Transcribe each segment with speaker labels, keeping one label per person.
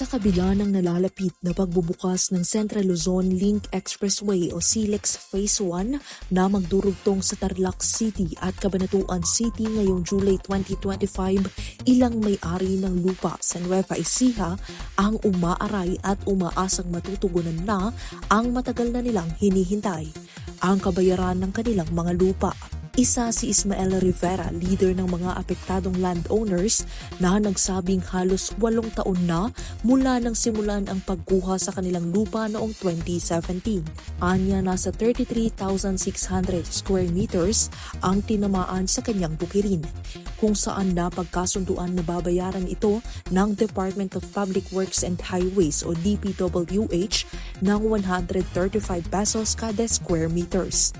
Speaker 1: Sa kabila ng nalalapit na pagbubukas ng Central Luzon Link Expressway o SILEX Phase 1 na magdurugtong sa Tarlac City at Cabanatuan City ngayong July 2025, ilang may-ari ng lupa sa Nueva Ecija ang umaaray at umaasang matutugunan na ang matagal na nilang hinihintay, ang kabayaran ng kanilang mga lupa. Isa si Ismael Rivera, leader ng mga apektadong landowners na nagsabing halos walong taon na mula nang simulan ang pagkuha sa kanilang lupa noong 2017. Anya nasa 33,600 square meters ang tinamaan sa kanyang bukirin, kung saan napagkasunduan na babayaran ito ng Department of Public Works and Highways o DPWH ng 135 pesos kada square meters.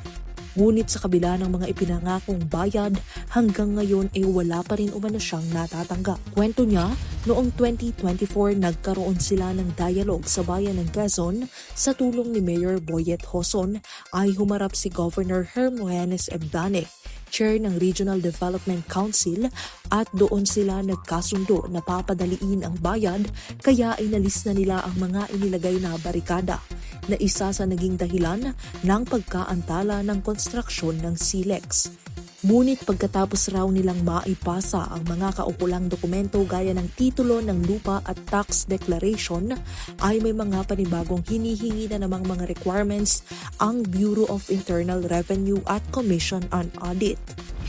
Speaker 1: Ngunit sa kabila ng mga ipinangakong bayad, hanggang ngayon ay wala pa rin umano siyang natatanggap. Kwento niya, noong 2024 nagkaroon sila ng dialogue sa bayan ng Quezon sa tulong ni Mayor Boyet Hoson ay humarap si Governor Hermogenes Ebdane chair ng Regional Development Council at doon sila nagkasundo na papadaliin ang bayad kaya inalis na nila ang mga inilagay na barikada na isa sa naging dahilan ng pagkaantala ng konstruksyon ng SILEX. Ngunit pagkatapos raw nilang maipasa ang mga kaukulang dokumento gaya ng titulo ng lupa at tax declaration, ay may mga panibagong hinihingi na namang mga requirements ang Bureau of Internal Revenue at Commission on Audit.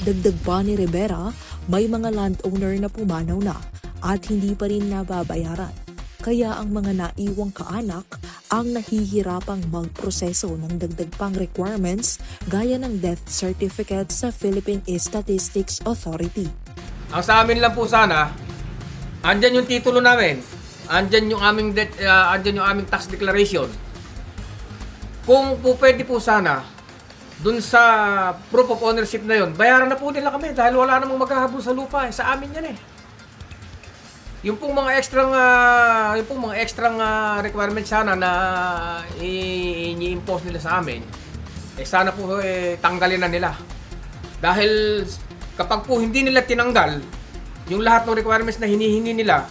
Speaker 1: Dagdag pa ni Rivera, may mga landowner na pumanaw na at hindi pa rin nababayaran. Kaya ang mga naiwang kaanak ang nahihirapang magproseso ng dagdag pang requirements gaya ng death certificate sa Philippine Statistics Authority.
Speaker 2: Ang sa amin lang po sana, andyan yung titulo namin. Andyan yung aming det, uh, andyan yung aming tax declaration. Kung po pwede po sana, dun sa proof of ownership na yon, bayaran na po nila kami dahil wala namang maghahabol sa lupa. Eh. Sa amin yan eh. Yung pong mga extra uh, yung pong mga extra uh, requirements sana na i-impose nila sa amin, eh sana po eh, tanggalin na nila. Dahil kapag po hindi nila tinanggal yung lahat ng requirements na hinihingi nila,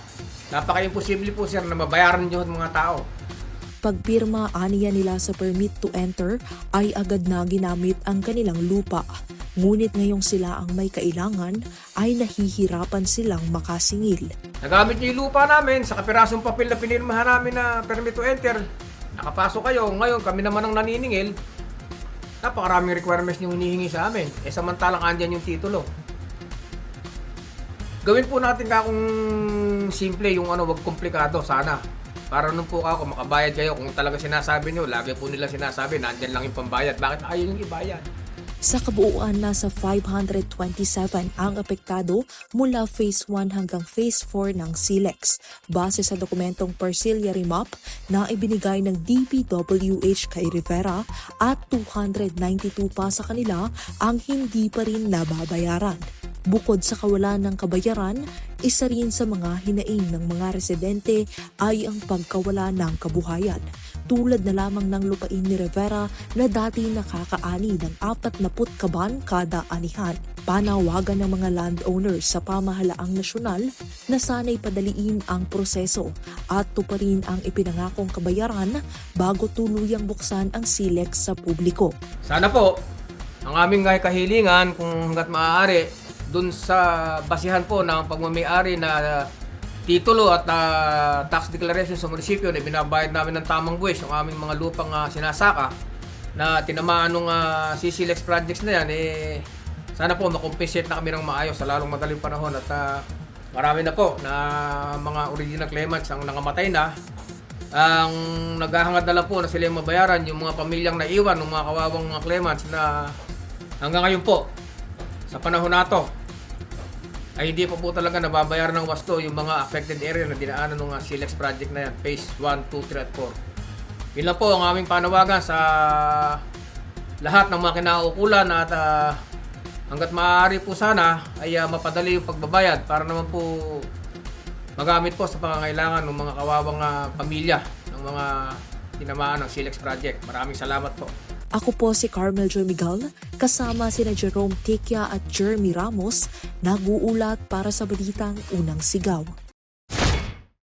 Speaker 2: napaka-imposible po sir na mabayaran nyo ang mga tao.
Speaker 1: Pagpirma aniya nila sa permit to enter ay agad na ginamit ang kanilang lupa. Ngunit ngayong sila ang may kailangan ay nahihirapan silang makasingil.
Speaker 2: Nagamit niyo yung lupa namin sa kapirasong papel na pinirmahan namin na permit to enter. Nakapasok kayo. Ngayon, kami naman ang naniningil. Napakaraming requirements niyo hinihingi sa amin. Eh, samantalang andyan yung titulo. Gawin po natin ka kung simple yung ano, wag komplikado sana. Para nung po ako makabayad kayo kung talaga sinasabi niyo, lagi po nila sinasabi, nandyan lang yung pambayad. Bakit ayaw yung ibayad?
Speaker 1: Sa kabuuan, nasa 527 ang apektado mula Phase 1 hanggang Phase 4 ng SILEX base sa dokumentong Parcellary Map na ibinigay ng DPWH kay Rivera at 292 pa sa kanila ang hindi pa rin nababayaran. Bukod sa kawalan ng kabayaran, isa rin sa mga hinaing ng mga residente ay ang pagkawala ng kabuhayan. Tulad na lamang ng lupain ni Rivera na dati nakakaani ng 40 kaban kada anihan. Panawagan ng mga landowners sa pamahalaang nasyonal na sana'y padaliin ang proseso at tuparin ang ipinangakong kabayaran bago tuluyang buksan ang silex sa publiko.
Speaker 2: Sana po, ang aming kahilingan kung hanggat maaari, dun sa basihan po ng pagmamayari na titulo at uh, tax declaration sa munisipyo na binabayad namin ng tamang buwis ang aming mga lupang uh, sinasaka na tinamaan ng uh, CCLEX projects na yan eh sana po makompensate na kami ng maayos sa lalong madaling panahon at uh, marami na po na mga original claimants ang nangamatay na. Ang naghahangad na lang po na sila yung mabayaran yung mga pamilyang naiwan ng mga kawawang mga claimants na hanggang ngayon po sa panahon na to ay hindi pa po talaga nababayaran ng wasto yung mga affected area na dinaanan ng SILEX project na yan, phase 1, 2, 3 at 4. Yun lang po ang aming panawagan sa lahat ng mga kinaukulan at uh, hanggat maaari po sana ay uh, mapadali yung pagbabayad para naman po magamit po sa pangangailangan ng mga kawawang uh, pamilya ng mga tinamaan ng SILEX project. Maraming salamat po.
Speaker 1: Ako po si Carmel Joy Miguel, kasama sina Jerome Tekia at Jeremy Ramos, nag-uulat para sa Balitang Unang Sigaw.